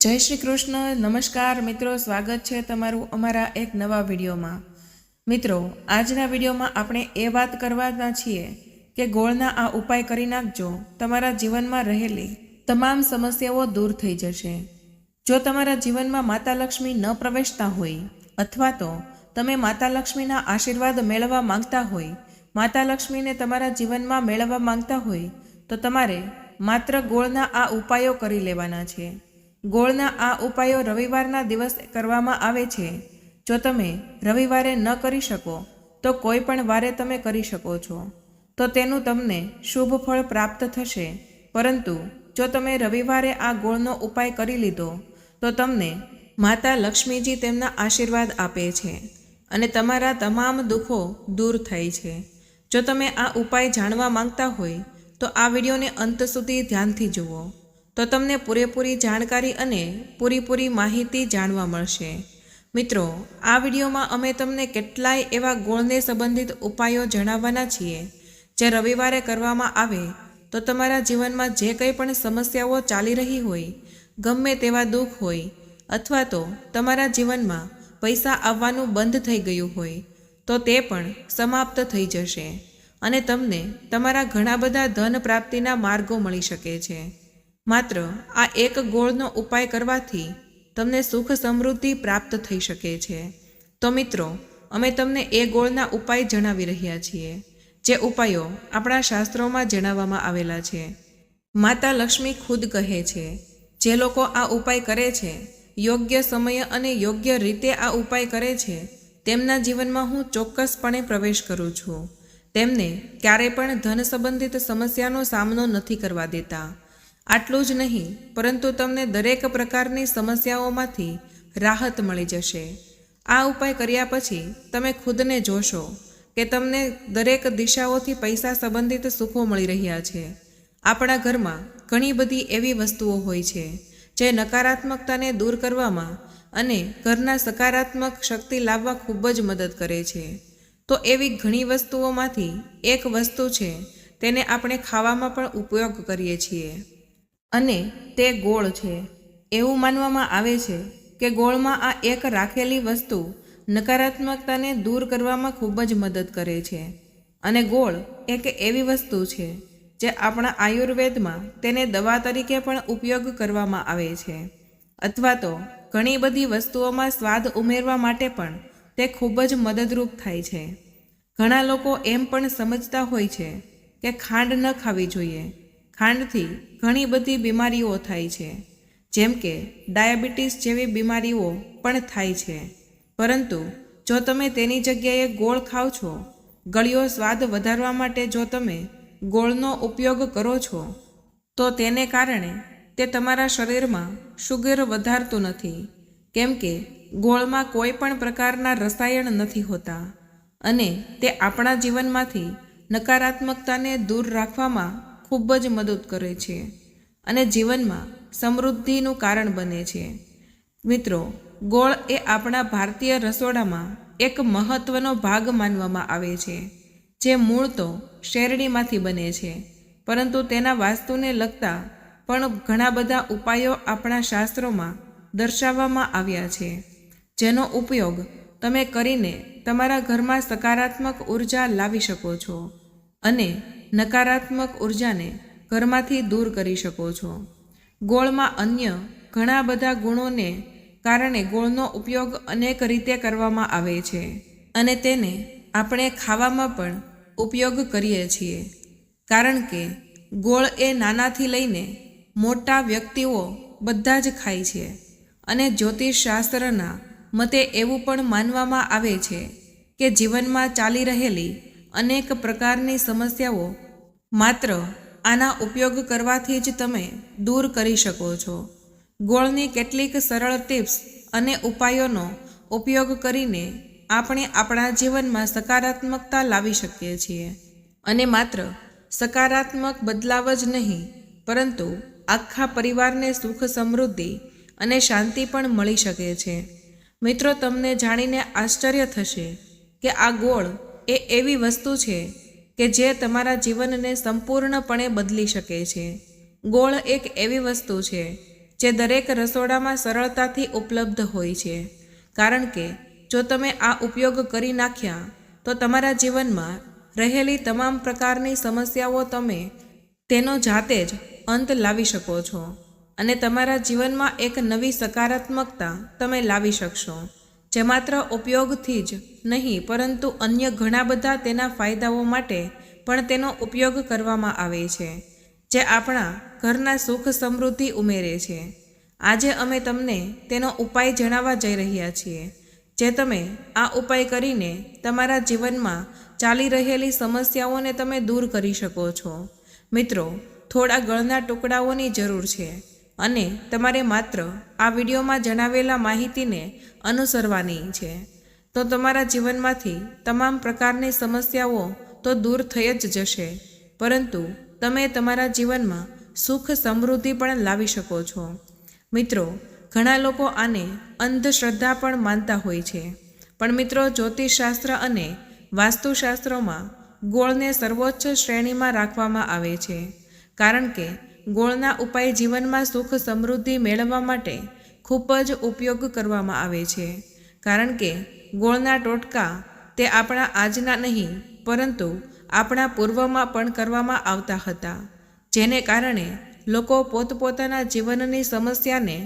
જય શ્રી કૃષ્ણ, નમસ્કાર મિત્રો, સ્વાગત છે તમારું અમારા એક નવા વિડીયોમાં. મિત્રો, આજના વિડીયોમાં આપણે એ વાત કરવાના છીએ કે ગોળના આ ઉપાય કરી નાખજો, તમારા જીવનમાં રહેલી તમામ સમસ્યાઓ દૂર થઈ જશે. જો તમારા જીવનમાં માતા લક્ષ્મી ન પ્રવેશતા હોય, અથવા તો તમે માતા લક્ષ્મીના આશીર્વાદ મેળવવા માંગતા હોય, માતા લક્ષ્મીને તમારા જીવનમાં મેળવવા માંગતા હોય, તો તમારે માત્ર ગોળના આ ઉપાયો કરી લેવાના છે. ગોળના આ ઉપાયો રવિવારના દિવસે કરવામાં આવે છે. જો તમે રવિવારે ન કરી શકો, તો કોઈ પણ વારે તમે કરી શકો છો. તો તેનું તમને શુભ ફળ પ્રાપ્ત થશે. પરંતુ જો તમે રવિવારે આ ગોળનો ઉપાય કરી લીધો, તો તમને માતા લક્ષ્મીજી તેમના આશીર્વાદ આપે છે અને તમારા તમામ દુઃખો દૂર થાય છે. જો તમે આ ઉપાય જાણવા માંગતા હોય, તો આ વિડીયોને અંત સુધી ધ્યાનથી જુઓ. તો તમને પૂરેપૂરી જાણકારી અને પૂરીપૂરી માહિતી જાણવા મળશે. મિત્રો, આ વિડીયોમાં અમે તમને કેટલાય એવા ગોળને સંબંધિત ઉપાયો જણાવવાના છીએ. જે રવિવારે કરવામાં આવે તો તમારા જીવનમાં જે કંઈ પણ સમસ્યાઓ ચાલી રહી હોય, ગમે તેવા દુઃખ હોય, અથવા તો તમારા જીવનમાં પૈસા આવવાનું બંધ થઈ ગયું હોય, તો તે પણ સમાપ્ત થઈ જશે અને તમને તમારા ઘણા બધા ધન પ્રાપ્તિના માર્ગો મળી શકે છે. માત્ર આ એક ગોળનો ઉપાય કરવાથી તમને સુખ સમૃદ્ધિ પ્રાપ્ત થઈ શકે છે. તો મિત્રો, અમે તમને એ ગોળના ઉપાય જણાવી રહ્યા છીએ, જે ઉપાયો આપણા શાસ્ત્રોમાં જણાવવામાં આવેલા છે. માતા લક્ષ્મી ખુદ કહે છે, જે લોકો આ ઉપાય કરે છે, યોગ્ય સમય અને યોગ્ય રીતે આ ઉપાય કરે છે, તેમના જીવનમાં હું ચોક્કસપણે પ્રવેશ કરું છું. તેમને ક્યારેય પણ ધન સંબંધિત સમસ્યાનો સામનો નથી કરવા દેતા. આટલું જ નહીં, પરંતુ તમને દરેક પ્રકારની સમસ્યાઓમાંથી રાહત મળી જશે. આ ઉપાય કર્યા પછી તમે ખુદને જોશો કે તમને દરેક દિશાઓથી પૈસા સંબંધિત સુખો મળી રહ્યા છે. આપણા ઘરમાં ઘણી બધી એવી વસ્તુઓ હોય છે, જે નકારાત્મકતાને દૂર કરવામાં અને ઘરના સકારાત્મક શક્તિ લાવવા ખૂબ જ મદદ કરે છે. તો એવી ઘણી વસ્તુઓમાંથી એક વસ્તુ છે, તેને આપણે ખાવામાં પણ ઉપયોગ કરીએ છીએ. અને તે ગોળ છે. એવું માનવામાં આવે છે કે ગોળમાં આ એક રાખેલી વસ્તુ નકારાત્મકતાને દૂર કરવામાં ખૂબ જ મદદ કરે છે. અને ગોળ એક એવી વસ્તુ છે જે આપણા આયુર્વેદમાં તેને દવા તરીકે પણ ઉપયોગ કરવામાં આવે છે. અથવા તો ઘણી બધી વસ્તુઓમાં સ્વાદ ઉમેરવા માટે પણ તે ખૂબ જ મદદરૂપ થાય છે. ઘણા લોકો એમ પણ સમજતા હોય છે કે ખાંડ ન ખાવી જોઈએ. ખાંડથી ઘણી બધી બીમારીઓ થાય છે. જેમ કે ડાયાબિટીસ જેવી બીમારીઓ પણ થાય છે. પરંતુ જો તમે તેની જગ્યાએ ગોળ ખાઓ છો, ગળ્યો સ્વાદ વધારવા માટે જો તમે ગોળનો ઉપયોગ કરો છો, તો તેને કારણે તે તમારા શરીરમાં શુગર વધારતું નથી. કેમ કે ગોળમાં કોઈ પણ પ્રકારના રસાયણ નથી હોતા. અને તે આપણા જીવનમાંથી નકારાત્મકતાને દૂર રાખવામાં ખૂબ જ મદદ કરે છે અને જીવનમાં સમૃદ્ધિનું કારણ બને છે. મિત્રો, ગોળ એ આપણા ભારતીય રસોડામાં એક મહત્વનો ભાગ માનવામાં આવે છે, જે મૂળ તો શેરડીમાંથી બને છે, પરંતુ તેના વાસ્તુને લગતા પણ ઘણા બધા ઉપાયો આપણા શાસ્ત્રોમાં દર્શાવવામાં આવ્યા છે. જેનો ઉપયોગ તમે કરીને તમારા ઘરમાં સકારાત્મક ઊર્જા લાવી શકો છો અને નકારાત્મક ઉર્જાને ઘરમાંથી દૂર કરી શકો છો. ગોળમાં અન્ય ઘણા બધા ગુણોને કારણે ગોળનો ઉપયોગ અનેક રીતે કરવામાં આવે છે અને તેને આપણે ખાવામાં પણ ઉપયોગ કરીએ છીએ. કારણ કે ગોળ એ નાનાથી લઈને મોટા વ્યક્તિઓ બધા જ ખાય છે અને જ્યોતિષશાસ્ત્રના મતે એવું પણ માનવામાં આવે છે કે જીવનમાં ચાલી રહેલી અનેક પ્રકારની સમસ્યાઓ માત્ર આના ઉપયોગ કરવાથી જ તમે દૂર કરી શકો છો. ગોળની કેટલીક સરળ ટિપ્સ અને ઉપાયોનો ઉપયોગ કરીને આપણે આપણા જીવનમાં સકારાત્મકતા લાવી શકીએ છીએ. અને માત્ર સકારાત્મક બદલાવ જ નહીં, પરંતુ આખા પરિવારને સુખ સમૃદ્ધિ અને શાંતિ પણ મળી શકે છે. મિત્રો, તમને જાણીને આશ્ચર્ય થશે કે આ ગોળ એ એવી વસ્તુ છે કે જે તમારા જીવનને સંપૂર્ણપણે બદલી શકે છે. ગોળ એક એવી વસ્તુ છે જે દરેક રસોડામાં સરળતાથી ઉપલબ્ધ હોય છે. કારણ કે જો તમે આ ઉપયોગ કરી નાખ્યા, તો તમારા જીવનમાં રહેલી તમામ પ્રકારની સમસ્યાઓ તમે તેનો જાતે જ અંત લાવી શકો છો અને તમારા જીવનમાં એક નવી સકારાત્મકતા તમે લાવી શકશો. જે માત્ર ઉપયોગથી જ નહીં, પરંતુ અન્ય ઘણા બધા તેના ફાયદાઓ માટે પણ તેનો ઉપયોગ કરવામાં આવે છે, જે આપણા ઘરના સુખ સમૃદ્ધિ ઉમેરે છે. આજે અમે તમને તેનો ઉપાય જણાવવા જઈ રહ્યા છીએ, જે તમે આ ઉપાય કરીને તમારા જીવનમાં ચાલી રહેલી સમસ્યાઓને તમે દૂર કરી શકો છો. મિત્રો, થોડા ગળના ટુકડાઓની જરૂર છે, અને તમારે માત્ર આ વિડીયોમાં જણાવેલા માહિતીને અનુસરવાની છે. તો તમારા જીવનમાંથી તમામ પ્રકારની સમસ્યાઓ તો દૂર થઈ જ જશે. પરંતુ તમે તમારા જીવનમાં સુખ સમૃદ્ધિ પણ લાવી શકો છો. મિત્રો, ઘણા લોકો આને અંધશ્રદ્ધા પણ માનતા હોય છે. પણ મિત્રો, જ્યોતિષશાસ્ત્ર અને વાસ્તુશાસ્ત્રોમાં ગોળને સર્વોચ્ચ શ્રેણીમાં રાખવામાં આવે છે. કારણ કે ગોળના ઉપાય જીવનમાં સુખ સમૃદ્ધિ મેળવવા માટે ખૂબ જ ઉપયોગ કરવામાં આવે છે. કારણ કે ગોળના ટોટકા તે આપણા આજના નહીં, પરંતુ આપણા પૂર્વમાં પણ કરવામાં આવતા હતા, જેને કારણે લોકો પોતપોતાના જીવનની સમસ્યાને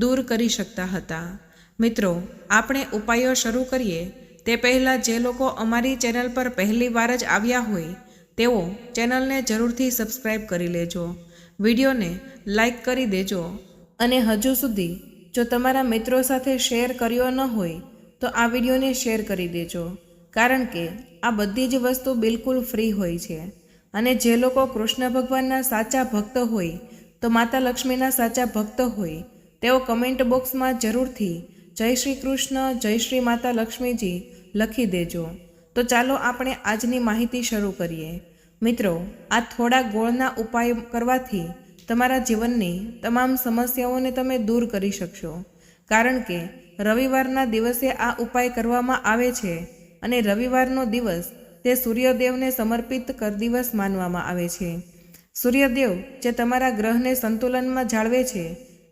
દૂર કરી શકતા હતા. મિત્રો, આપણે ઉપાયો શરૂ કરીએ. તે પહેલાં જે લોકો અમારી ચેનલ પર પહેલી વાર જ આવ્યા હોય, તેઓ ચેનલને જરૂરથી સબસ્ક્રાઈબ કરી લેજો. વિડીયોને લાઈક કરી દેજો. અને હજુ સુધી જો તમારા મિત્રો સાથે શેર કર્યો ન હોય, તો આ વિડીયોને શેર કરી દેજો, કારણ કે આ બધી જ વસ્તુ બિલકુલ ફ્રી હોય છે. અને જે લોકો કૃષ્ણ ભગવાનના સાચા ભક્ત હોય, તો માતા લક્ષ્મીના સાચા ભક્ત હોય, તેઓ કમેન્ટ બોક્સમાં જરૂરથી જય શ્રી કૃષ્ણ, જય શ્રી માતા લક્ષ્મીજી લખી દેજો. તો ચાલો આપણે આજની માહિતી શરૂ કરીએ. મિત્રો, આ થોડા ગોળના ઉપાય કરવાથી તમારા જીવનની તમામ સમસ્યાઓને તમે દૂર કરી શકશો. કારણ કે રવિવારના દિવસે આ ઉપાય કરવામાં આવે છે અને રવિવારનો દિવસ તે સૂર્યદેવને સમર્પિત કર દિવસ માનવામાં આવે છે. સૂર્યદેવ જે તમારા ગ્રહને સંતુલનમાં જાળવે છે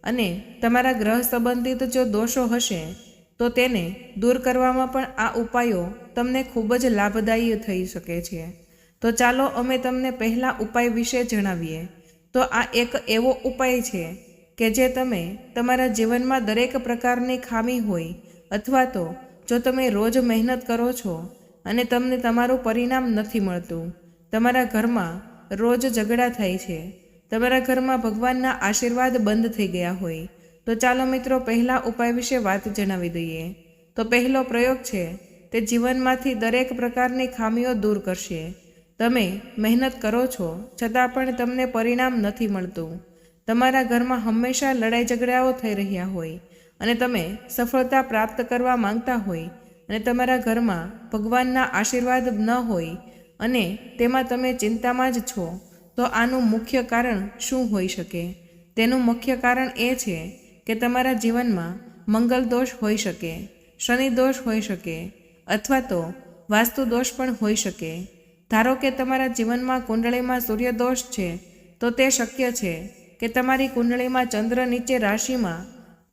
અને તમારા ગ્રહ સંબંધિત જો દોષો હશે, તો તેને દૂર કરવામાં પણ આ ઉપાયો તમને ખૂબ જ લાભદાયી થઈ શકે છે. તો ચાલો અમે તમને પહેલા ઉપાય વિશે જણાવીએ. તો આ એક એવો ઉપાય છે કે જે તમે તમારા જીવનમાં દરેક પ્રકારની ખામી હોય અથવા તો જો તમે રોજ મહેનત કરો છો અને તમને તમારું પરિણામ નથી મળતું, તમારા ઘરમાં રોજ ઝઘડા થાય છે, તમારા ઘરમાં ભગવાનના આશીર્વાદ બંધ થઈ ગયા હોય, તો ચાલો મિત્રો પહેલા ઉપાય વિશે વાત જણાવી દઈએ. તો પહેલો પ્રયોગ છે તે જીવનમાંથી દરેક પ્રકારની ખામીઓ દૂર કરશે. તમે મહેનત કરો છો છતાં પણ તમને પરિણામ નથી મળતું. તમારા ઘરમાં હંમેશા લડાઈ ઝઘડાઓ થઈ રહ્યા હોય અને તમે સફળતા પ્રાપ્ત કરવા માંગતા હોય અને તમારા ઘરમાં ભગવાનના આશીર્વાદ ન હોય અને તેમાં તમે ચિંતામાં જ છો, તો આનું મુખ્ય કારણ શું હોઈ શકે? તેનું મુખ્ય કારણ એ છે કે તમારા જીવનમાં મંગલ દોષ હોઈ શકે, શનિ દોષ હોઈ શકે અથવા તો વાસ્તુ દોષ પણ હોઈ શકે. ધારો કે તમારા જીવનમાં કુંડળીમાં સૂર્યદોષ છે, તો તે શક્ય છે કે તમારી કુંડળીમાં ચંદ્ર નીચે રાશિમાં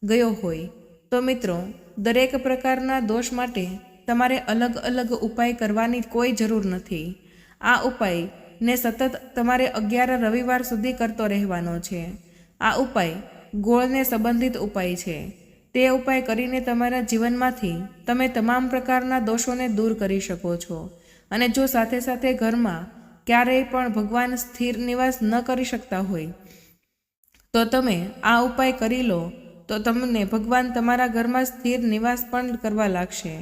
ગયો હોય. તો મિત્રો, દરેક પ્રકારના દોષ માટે તમારે અલગ અલગ ઉપાય કરવાની કોઈ જરૂર નથી. આ ઉપાય ને સતત તમારે અગિયાર રવિવાર સુધી કરતો રહેવાનો છે. આ ઉપાય ગોળને સંબંધિત ઉપાય છે. તે ઉપાય કરીને તમારા જીવનમાંથી તમે તમામ પ્રકારના દોષોને દૂર કરી શકો છો. અને જો સાથે સાથે ઘરમાં ક્યારેય પણ ભગવાન સ્થિર નિવાસ ન કરી શકતા હોય, તો તમે આ ઉપાય કરી લો, તો તમને ભગવાન તમારા ઘરમાં સ્થિર નિવાસ પણ કરવા લાગશે.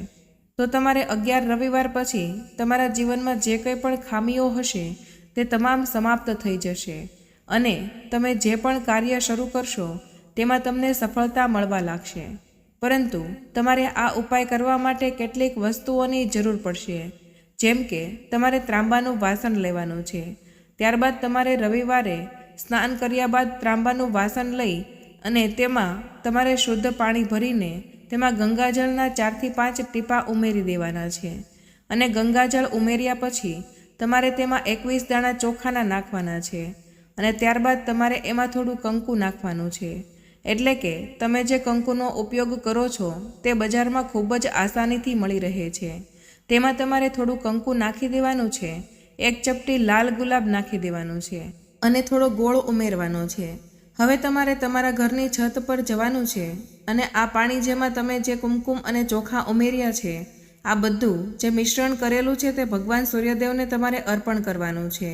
તો તમારે અગિયાર રવિવાર પછી તમારા જીવનમાં જે કંઈ પણ ખામીઓ હશે, તે તમામ સમાપ્ત થઈ જશે અને તમે જે પણ કાર્ય શરૂ કરશો, તેમાં તમને સફળતા મળવા લાગશે. પરંતુ તમારે આ ઉપાય કરવા માટે કેટલીક વસ્તુઓની જરૂર પડશે. જેમ કે તમારે ત્રાંબાનું વાસણ લેવાનું છે. ત્યારબાદ તમારે રવિવારે સ્નાન કર્યા બાદ ત્રાંબાનું વાસણ લઈ અને તેમાં તમારે શુદ્ધ પાણી ભરીને તેમાં ગંગાજળના ચારથી પાંચ ટીપા ઉમેરી દેવાના છે. અને ગંગાજળ ઉમેર્યા પછી તમારે તેમાં એકવીસ દાણા ચોખાના નાખવાના છે. અને ત્યારબાદ તમારે એમાં થોડું કંકુ નાખવાનું છે. એટલે કે તમે જે કંકુનો ઉપયોગ કરો છો તે બજારમાં ખૂબ જ આસાનીથી મળી રહે છે. તેમાં તમારે થોડું કંકુ નાખી દેવાનું છે. એક ચપટી લાલ ગુલાબ નાખી દેવાનું છે અને થોડો ગોળ ઉમેરવાનો છે. હવે તમારે તમારા ઘરની છત પર જવાનું છે અને આ પાણી જેમાં તમે જે કુમકુમ અને ચોખા ઉમેર્યા છે, આ બધું જે મિશ્રણ કરેલું છે તે ભગવાન સૂર્યદેવને તમારે અર્પણ કરવાનું છે.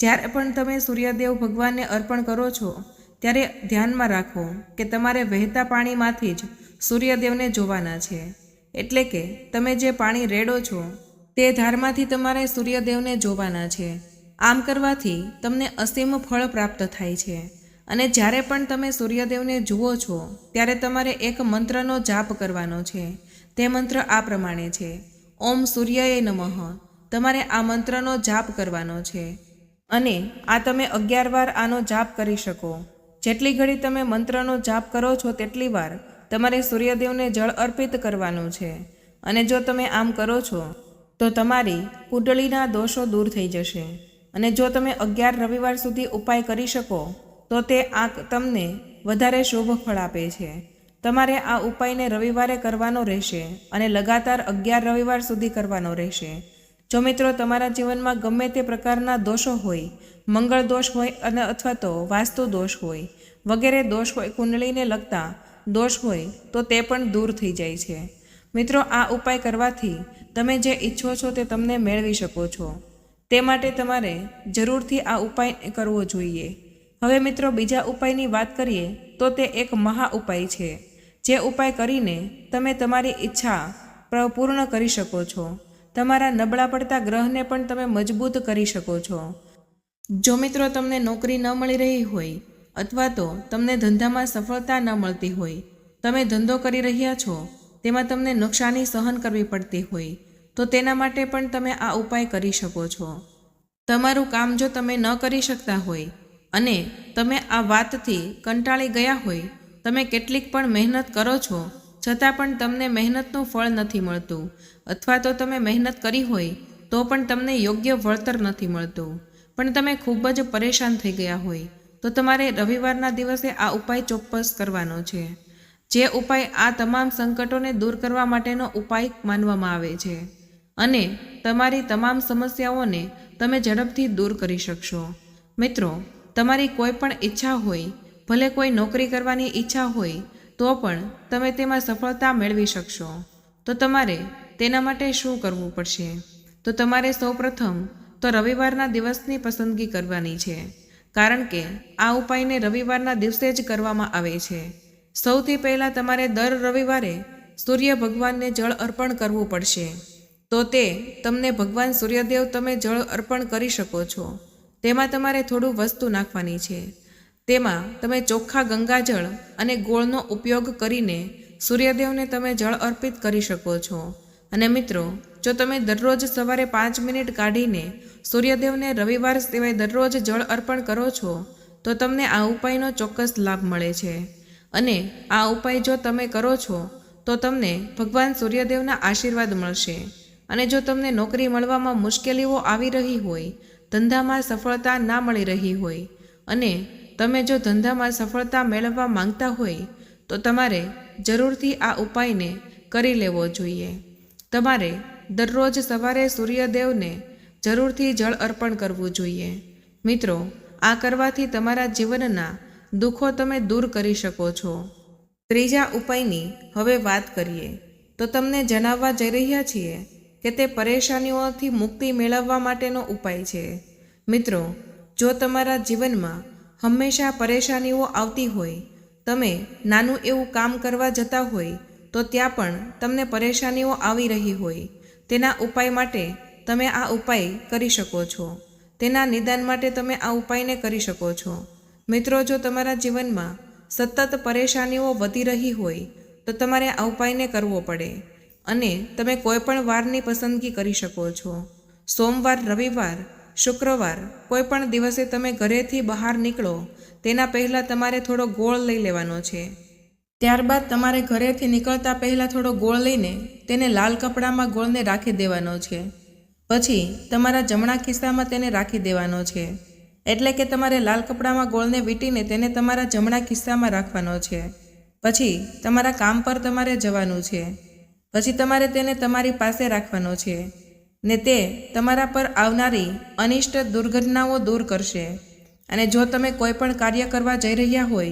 જ્યારે પણ તમે સૂર્યદેવ ભગવાનને અર્પણ કરો છો, ત્યારે ધ્યાનમાં રાખો કે તમારે વહેતા પાણીમાંથી જ સૂર્યદેવને જોવાના છે. એટલે કે તમે જે પાણી રેડો છો, તે ધારમાંથી તમારે સૂર્યદેવને જોવાના છે. આમ કરવાથી તમને અસીમ ફળ પ્રાપ્ત થાય છે. અને જ્યારે પણ તમે સૂર્યદેવને જુઓ છો, ત્યારે તમારે એક મંત્રનો જાપ કરવાનો છે. તે મંત્ર આ પ્રમાણે છે. ઓમ સૂર્યએ નમઃ. તમારે આ મંત્રનો જાપ કરવાનો છે. અને આ તમે અગિયાર વાર આનો જાપ કરી શકો. જેટલી ઘડી તમે મંત્રનો જાપ કરો છો, તેટલી વાર તમારે સૂર્યદેવને જળ અર્પિત કરવાનું છે. અને જો તમે આમ કરો છો, તો તમારી કુંડળીના દોષો દૂર થઈ જશે. અને જો તમે અગિયાર રવિવાર સુધી ઉપાય કરી શકો, તો તે આ તમને વધારે શુભ ફળ આપે છે. તમારે આ ઉપાયને રવિવારે કરવાનો રહેશે અને લગાતાર અગિયાર રવિવાર સુધી કરવાનો રહેશે. જો મિત્રો તમારા જીવનમાં ગમે તે પ્રકારના દોષો હોય, મંગળ દોષ હોય અને અથવા તો વાસ્તુ દોષ હોય, વગેરે દોષ હોય કુંડળીને લગતા દોષ હોય તો તે પણ દૂર થઈ જાય છે. મિત્રો, આ ઉપાય કરવાથી તમે જે ઈચ્છો છો તે તમને મેળવી શકો છો. તે માટે તમારે જરૂરથી આ ઉપાય કરવો જોઈએ. હવે મિત્રો, બીજા ઉપાયની વાત કરીએ તો તે એક મહા ઉપાય છે. જે ઉપાય કરીને તમે તમારી ઈચ્છા પૂર્ણ કરી શકો છો. તમારા નબળા પડતા ગ્રહને પણ તમે મજબૂત કરી શકો છો. જો મિત્રો, તમને નોકરી ન મળી રહી હોય અથવા તો તમને ધંધામાં સફળતા ન મળતી હોય. તમે ધંધો કરી રહ્યા છો, તેમાં તમને નુકસાની સહન કરવી પડતી હોય, તો તેના માટે પણ તમે આ ઉપાય કરી શકો છો. તમારું કામ જો તમે ન કરી શકતા હોય અને તમે આ વાતથી કંટાળી ગયા હોય, તમે કેટલીક પણ મહેનત કરો છો, છતાં પણ તમને મહેનતનું ફળ નથી મળતું, અથવા તો તમે મહેનત કરી હોય, તો પણ તમને યોગ્ય વળતર નથી મળતું. પણ તમે ખૂબ જ પરેશાન થઈ ગયા હોય તો તમારે રવિવારના દિવસે આ ઉપાય ચોક્કસ કરવાનો છે. જે ઉપાય આ તમામ સંકટોને દૂર કરવા માટેનો ઉપાય માનવામાં આવે છે. અને તમારી તમામ સમસ્યાઓને તમે ઝડપથી દૂર કરી શકશો. મિત્રો, તમારી કોઈ પણ ઈચ્છા હોય, ભલે કોઈ નોકરી કરવાની ઈચ્છા હોય, તો પણ તમે તેમાં સફળતા મેળવી શકશો. તો તમારે તેના માટે શું કરવું પડશે? તો તમારે સૌપ્રથમ તો રવિવારના દિવસની પસંદગી કરવાની છે. કારણ કે આ ઉપાયને રવિવારના દિવસે જ કરવામાં આવે છે. સૌથી પહેલાં તમારે દર રવિવારે સૂર્ય ભગવાનને જળ અર્પણ કરવું પડશે. તો તે તમને ભગવાન સૂર્યદેવ તમે જળ અર્પણ કરી શકો છો. તેમાં તમારે થોડું વસ્તુ નાખવાની છે. તેમાં તમે ચોખ્ખા ગંગાજળ અને ગોળનો ઉપયોગ કરીને સૂર્યદેવને તમે જળ અર્પિત કરી શકો છો. અને મિત્રો જો તમે દરરોજ સવારે પાંચ મિનિટ કાઢીને સૂર્યદેવને રવિવાર સિવાય દરરોજ જળ અર્પણ કરો છો, તો તમને આ ઉપાયનો ચોક્કસ લાભ મળે છે. અને આ ઉપાય જો તમે કરો છો, તો તમને ભગવાન સૂર્યદેવના આશીર્વાદ મળશે. અને જો તમને નોકરી મળવામાં મુશ્કેલીઓ આવી રહી હોય, ધંધામાં સફળતા ના મળી રહી હોય, અને તમે જો ધંધામાં સફળતા મેળવવા માંગતા હોય, તો તમારે જરૂરથી આ ઉપાયને કરી લેવો જોઈએ. તમારે દરરોજ સવારે સૂર્યદેવને જરૂરથી જળ અર્પણ કરવું જોઈએ. મિત્રો, આ કરવાથી તમારા જીવનના દુઃખો તમે દૂર કરી શકો છો. ત્રીજા ઉપાયની હવે વાત કરીએ. તો તમને જણાવવા જઈ રહ્યા છીએ કે તે પરેશાનીઓથી મુક્તિ મેળવવા માટેનો ઉપાય છે. મિત્રો, જો તમારા જીવનમાં હંમેશા પરેશાનીઓ આવતી હોય, તમે નાનું એવું કામ કરવા જતા હોય, તો ત્યાં પણ તમને પરેશાનીઓ આવી રહી હોય. તેના ઉપાય માટે તમે આ ઉપાય કરી શકો છો. તેના નિદાન માટે તમે આ ઉપાયને કરી શકો છો. મિત્રો, જો તમારા જીવનમાં સતત પરેશાનીઓ વધી રહી હોય, તો તમારે આ ઉપાયને કરવો પડે અને તમે કોઈ પણ વારની પસંદગી કરી શકો છો. સોમવાર, રવિવાર, શુક્રવાર, કોઈપણ દિવસે તમે ઘરેથી બહાર નીકળો, તેના પહેલાં તમારે થોડો ગોળ લઈ લેવાનો છે. ત્યારબાદ તમારે ઘરેથી નીકળતા પહેલાં થોડો ગોળ લઈને તેને લાલ કપડામાં ગોળને રાખી દેવાનો છે. પછી તમારા જમણા ખિસ્સામાં તેને રાખી દેવાનો છે. એટલે કે તમારે લાલ કપડામાં ગોળને વીંટીને તેને તમારા જમણા ખિસ્સામાં રાખવાનો છે. પછી તમારા કામ પર તમારે જવાનું છે. પછી તમારે તેને તમારી પાસે રાખવાનો છે. ને તે તમારા પર આવનારી અનિષ્ટ દુર્ઘટનાઓ દૂર કરશે. અને જો તમે કોઈ પણ કાર્ય કરવા જઈ રહ્યા હોય,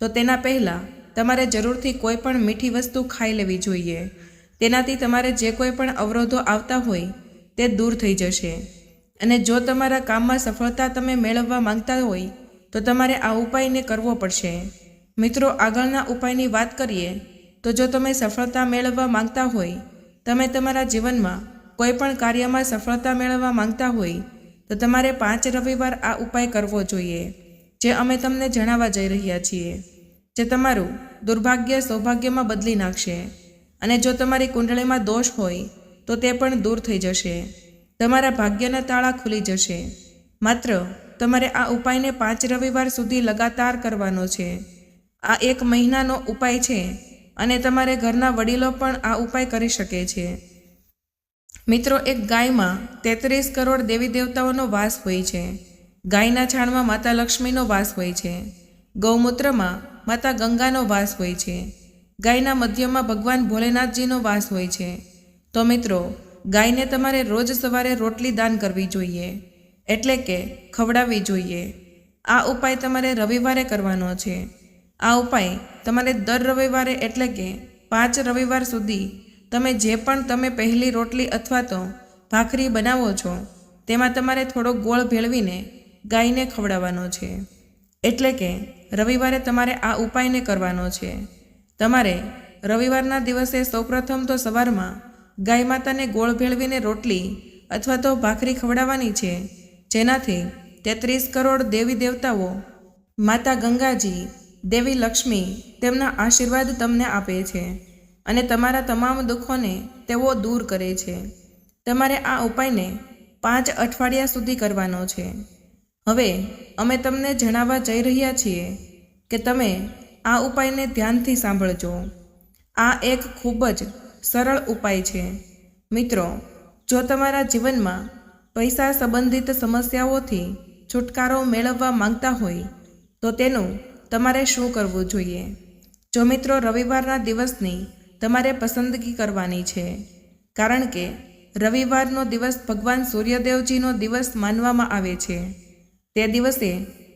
તો તેના પહેલાં તમારે જરૂરથી કોઈ પણ મીઠી વસ્તુ ખાઈ લેવી જોઈએ. તેનાથી તમારે જે કોઈ પણ અવરોધો આવતા હોય, તે દૂર થઈ જશે. અને જો તમારા કામમાં સફળતા તમે મેળવવા માંગતા હોય, તો તમારે આ ઉપાયને કરવો પડશે. મિત્રો, આગળના ઉપાયની વાત કરીએ, તો જો તમે સફળતા મેળવવા માંગતા હોય, તમે તમારા જીવનમાં કોઈ પણ કાર્યમાં સફળતા મેળવવા માંગતા હોય, તો તમારે પાંચ રવિવાર આ ઉપાય કરવો જોઈએ, જે અમે તમને જણાવવા જઈ રહ્યા છીએ. જે તમારું દુર્ભાગ્ય સૌભાગ્યમાં બદલી નાખશે અને જો તમારી કુંડળીમાં દોષ હોય, તો તે પણ દૂર થઈ જશે. તમારા ભાગ્યના તાળા ખુલી જશે. માત્ર તમારે આ ઉપાયને પાંચ રવિવાર સુધી લગાતાર કરવાનો છે. આ એક મહિનાનો ઉપાય છે અને તમારે ઘરના વડીલો પણ આ ઉપાય કરી શકે છે. મિત્રો, એક ગાયમાં તેત્રીસ કરોડ દેવી દેવતાઓનો વાસ હોય છે. ગાયના છાણમાં માતા લક્ષ્મીનો વાસ હોય છે. ગૌમૂત્રમાં માતા ગંગાનો વાસ હોય છે. ગાયના મધ્યમાં ભગવાન ભોલેનાથજીનો વાસ હોય છે. તો મિત્રો, ગાયને તમારે રોજ સવારે રોટલી દાન કરવી જોઈએ. એટલે કે ખવડાવવી જોઈએ. આ ઉપાય તમારે રવિવારે કરવાનો છે. આ ઉપાય તમારે દર રવિવારે એટલે કે પાંચ રવિવાર સુધી તમે જે પણ તમે પહેલી રોટલી અથવા તો ભાખરી બનાવો છો, તેમાં તમારે થોડો ગોળ ભેળવીને ગાયને ખવડાવવાનો છે. એટલે કે રવિવારે તમારે આ ઉપાયને કરવાનો છે. તમારે રવિવારના દિવસે સૌપ્રથમ તો સવારમાં ગાય માતાને ગોળ ભેળવીને રોટલી અથવા તો ભાખરી ખવડાવવાની છે. જેનાથી તેત્રીસ કરોડ દેવી દેવતાઓ, માતા ગંગાજી, દેવી લક્ષ્મી તેમના આશીર્વાદ તમને આપે છે અને તમારા તમામ દુઃખોને તેઓ દૂર કરે છે. તમારે આ ઉપાયને પાંચ અઠવાડિયા સુધી કરવાનો છે. હવે અમે તમને જણાવવા જઈ રહ્યા છીએ કે તમે આ ઉપાયને ધ્યાનથી સાંભળજો. આ એક ખૂબ જ સરળ ઉપાય છે. મિત્રો, જો તમારા જીવનમાં પૈસા સંબંધિત સમસ્યાઓથી છુટકારો મેળવવા માંગતા હોય, તો તેનું તમારે શું કરવું જોઈએ? જો મિત્રો, રવિવારના દિવસની તમારે પસંદગી કરવાની છે, કારણ કે રવિવારનો દિવસ ભગવાન સૂર્યદેવજીનો દિવસ માનવામાં આવે છે. તે દિવસે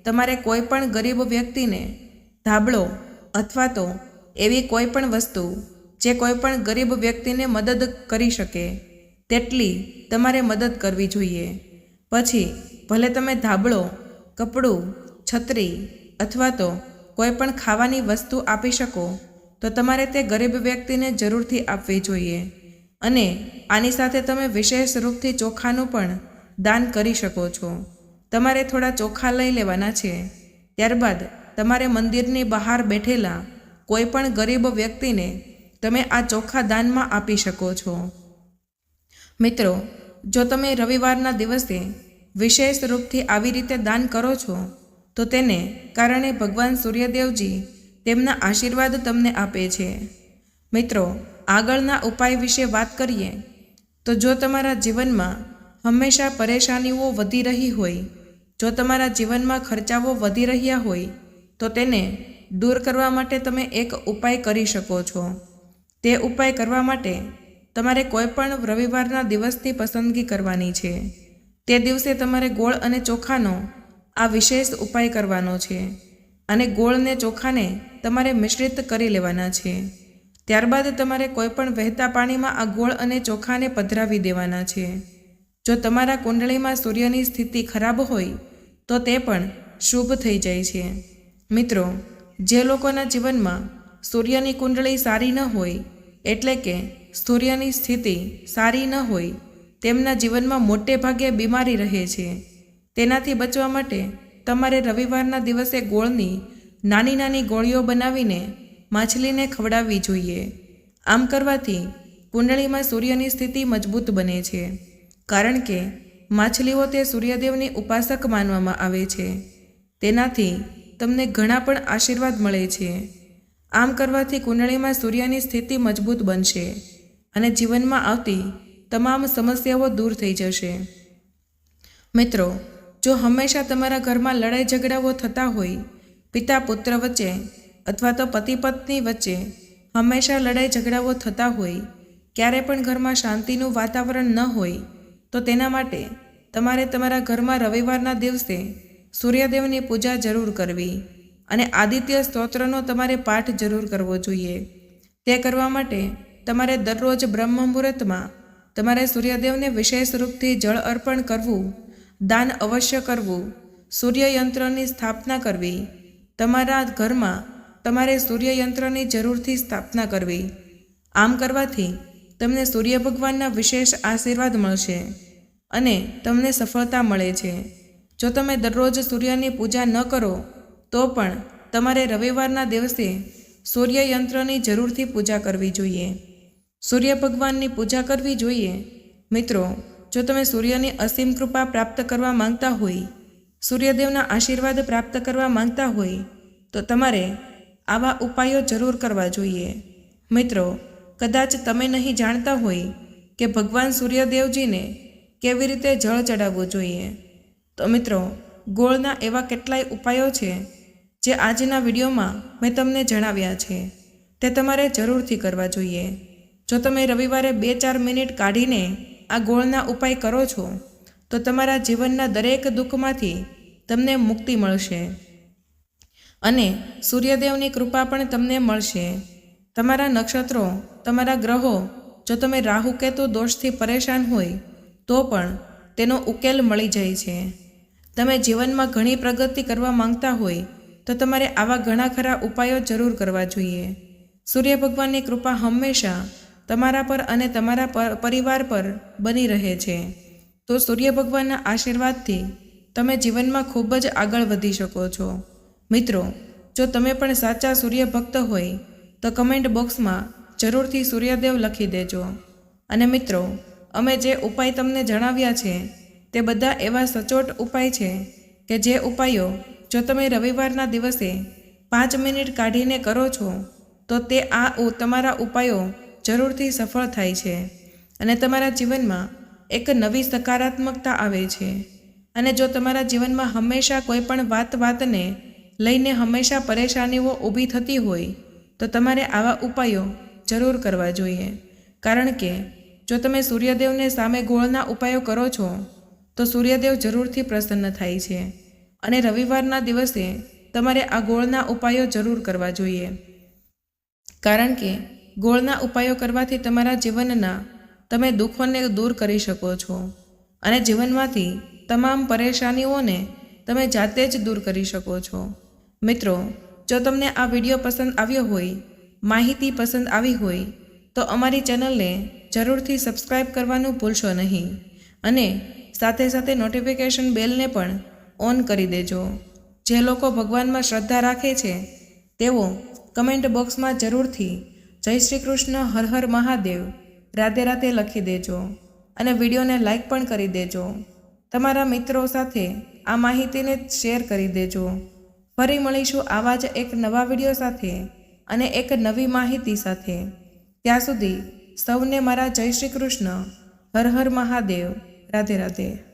તમારે કોઈ પણ ગરીબ વ્યક્તિને ધાબળો અથવા તો એવી કોઈ પણ વસ્તુ જે કોઈ પણ ગરીબ વ્યક્તિને મદદ કરી શકે, તેટલી તમારે મદદ કરવી જોઈએ. પછી, ભલે તમે ધાબળો, કપડું, છત્રી અથવા તો કોઈ પણ ખાવાની વસ્તુ આપી શકો, તો તમારે તે ગરીબ વ્યક્તિને જરૂરથી આપવી જોઈએ. અને આની સાથે તમે વિશેષ રૂપથી ચોખાનું પણ દાન કરી શકો છો. તમારે થોડા ચોખા લઈ લેવાના છે. ત્યારબાદ તમારે મંદિરની બહાર બેઠેલા કોઈ પણ ગરીબ વ્યક્તિને તમે આ ચોખા દાનમાં આપી શકો છો. મિત્રો, જો તમે રવિવારના દિવસે વિશેષ રૂપથી આવી રીતે દાન કરો છો, તો તેને કારણે ભગવાન સૂર્યદેવજી તેમના આશીર્વાદ તમને આપે છે. મિત્રો, આગળના ઉપાય વિશે વાત કરીએ, તો જો તમારા જીવનમાં હંમેશા પરેશાનીઓ વધી રહી હોય જો તમારા જીવનમાં ખર્ચાઓ વધી રહ્યા હોય, તો તેને દૂર કરવા માટે તમે એક ઉપાય કરી શકો છો. તે ઉપાય કરવા માટે તમારે કોઈપણ રવિવારના દિવસની પસંદગી કરવાની છે. તે દિવસે તમારે ગોળ અને ચોખાનો આ વિશેષ ઉપાય કરવાનો છે અને ગોળને ચોખાને તમારે મિશ્રિત કરી લેવાના છે. ત્યારબાદ તમારે કોઈપણ વહેતા પાણીમાં આ ગોળ અને ચોખાને પધરાવી દેવાના છે. જો તમારા કુંડળીમાં સૂર્યની સ્થિતિ ખરાબ હોય તો તે પણ શુભ થઈ જાય છે. મિત્રો, જે લોકોના જીવનમાં સૂર્યની કુંડળી સારી ન હોય, એટલે કે સૂર્યની સ્થિતિ સારી ન હોય, તેમના જીવનમાં મોટે ભાગે બીમારી રહે છે. તેનાથી બચવા માટે તમારે રવિવારના દિવસે ગોળની નાની નાની ગોળીઓ બનાવીને માછલીને ખવડાવવી જોઈએ. આમ કરવાથી કુંડળીમાં સૂર્યની સ્થિતિ મજબૂત બને છે. કારણ કે માછલીઓ તે સૂર્યદેવની ઉપાસક માનવામાં આવે છે. તેનાથી તમને ઘણા પણ આશીર્વાદ મળે છે. આમ કરવાથી કુંડળીમાં સૂર્યની સ્થિતિ મજબૂત બનશે અને જીવનમાં આવતી તમામ સમસ્યાઓ દૂર થઈ જશે. મિત્રો, જો હંમેશા તમારા ઘરમાં લડાઈ ઝઘડાઓ થતા હોય પિતા પુત્ર વચ્ચે અથવા તો પતિ પત્ની વચ્ચે હંમેશા લડાઈ ઝઘડાઓ થતા હોય, ક્યારે પણ ઘરમાં શાંતિનું વાતાવરણ ન હોય, તો તેના માટે તમારે તમારા ઘરમાં રવિવારના દિવસે સૂર્યદેવની પૂજા જરૂર કરવી અને આદિત્ય સ્તોત્રનો તમારે પાઠ જરૂર કરવો જોઈએ. તે કરવા માટે તમારે દરરોજ બ્રહ્મ મુહૂર્તમાં તમારે સૂર્યદેવને વિશેષ રૂપથી જળ અર્પણ કરવું, દાન અવશ્ય કરવું, સૂર્યયંત્રની સ્થાપના કરવી, તમારા ઘરમાં તમારે સૂર્યયંત્રની જરૂરથી સ્થાપના કરવી. આમ કરવાથી તમને સૂર્ય ભગવાનના વિશેષ આશીર્વાદ મળશે. અને તમને સફળતા મળે છે. જો તમે દરરોજ સૂર્યની પૂજા ન કરો, તો પણ તમારે રવિવારના દિવસે સૂર્યયંત્રની જરૂરથી પૂજા કરવી જોઈએ. સૂર્ય ભગવાનની પૂજા કરવી જોઈએ. મિત્રો, જો તમે સૂર્યની અસીમ કૃપા પ્રાપ્ત કરવા માંગતા હોય, સૂર્યદેવના આશીર્વાદ પ્રાપ્ત કરવા માંગતા હોય, તો તમારે આવા ઉપાયો જરૂર કરવા જોઈએ. મિત્રો, કદાચ તમે નહીં જાણતા હોય કે ભગવાન સૂર્યદેવજીને કેવી રીતે જળ ચડાવવું જોઈએ? તો મિત્રો, ગોળના એવા કેટલાય ઉપાયો છે જે આજના વિડીયોમાં મેં તમને જણાવ્યા છે. તે તમારે જરૂરથી કરવા જોઈએ. જો તમે રવિવારે બે ચાર મિનિટ કાઢીને આ ગોળના ઉપાય કરો છો, તો તમારા જીવનના દરેક દુઃખમાંથી તમને મુક્તિ મળશે. અને સૂર્યદેવની કૃપા પણ તમને મળશે. તમારા નક્ષત્રો, તમારા ગ્રહો, જો તમે રાહુ કેતુ દોષથી પરેશાન હોય તો પણ તેનો ઉકેલ મળી જાય છે. તમે જીવનમાં ઘણી પ્રગતિ કરવા માંગતા હોય તો તમારે આવા ઘણા ખરા ઉપાયો જરૂર કરવા જોઈએ. સૂર્ય ભગવાનની કૃપા હંમેશા તમારા પર અને તમારા પર- પરિવાર પર બની રહે છે. તો સૂર્ય ભગવાનના આશીર્વાદથી તમે જીવનમાં ખૂબ જ આગળ વધી શકો છો. મિત્રો, જો તમે પણ સાચા સૂર્ય ભક્ત હોય તો કમેન્ટ બોક્સમાં જરૂરથી સૂર્યદેવ લખી દેજો. અને મિત્રો અમે જે ઉપાય તમને જણાવ્યા છે, તે બધા એવા સચોટ ઉપાય છે કે જે ઉપાયો જો તમે રવિવારના દિવસે પાંચ મિનિટ કાઢીને કરો છો, તો તે આ તમારા ઉપાયો જરૂરથી સફળ થાય છે અને તમારા જીવનમાં એક નવી સકારાત્મકતા આવે છે. અને જો તમારા જીવનમાં હંમેશા કોઈ પણ વાત વાતને લઈને હંમેશા પરેશાનીઓ ઊભી થતી હોય, તો તમારે આવા ઉપાયો જરૂર કરવા જોઈએ. કારણ કે જો તમે સૂર્યદેવને સામે ગોળના ઉપાયો કરો છો, તો સૂર્યદેવ જરૂરથી પ્રસન્ન થાય છે. અને રવિવારના દિવસે તમારે આ ગોળના ઉપાયો જરૂર કરવા જોઈએ. કારણ કે ગોળના ઉપાયો કરવાથી તમારા જીવનના તમે દુઃખોને દૂર કરી શકો છો. અને જીવનમાંથી તમામ પરેશાનીઓને તમે જાતે જ દૂર કરી શકો છો. મિત્રો, જો તમને આ વીડિયો પસંદ આવ્યો હોય, માહિતી પસંદ આવી હોય, તો અમારી ચેનલને જરૂરથી સબસ્ક્રાઈબ કરવાનું ભૂલશો નહીં. અને સાથે સાથે નોટિફિકેશન બેલને પણ ઓન કરી દેજો. જે લોકો ભગવાનમાં શ્રદ્ધા રાખે છે, તેઓ કમેન્ટ બોક્સમાં જરૂરથી જય શ્રી કૃષ્ણ, હર હર મહાદેવ, રાધે રાધે લખી દેજો અને વિડીયોને લાઈક પણ કરી દેજો. તમારા મિત્રો સાથે આ માહિતીને શેર કરી દેજો. ફરી મળીશું આવા જ એક નવા વીડિયો સાથે અને એક નવી માહિતી સાથે. ત્યાં સુધી સૌને મારા જય શ્રી કૃષ્ણ. હર હર મહાદેવ. રાધે રાધે.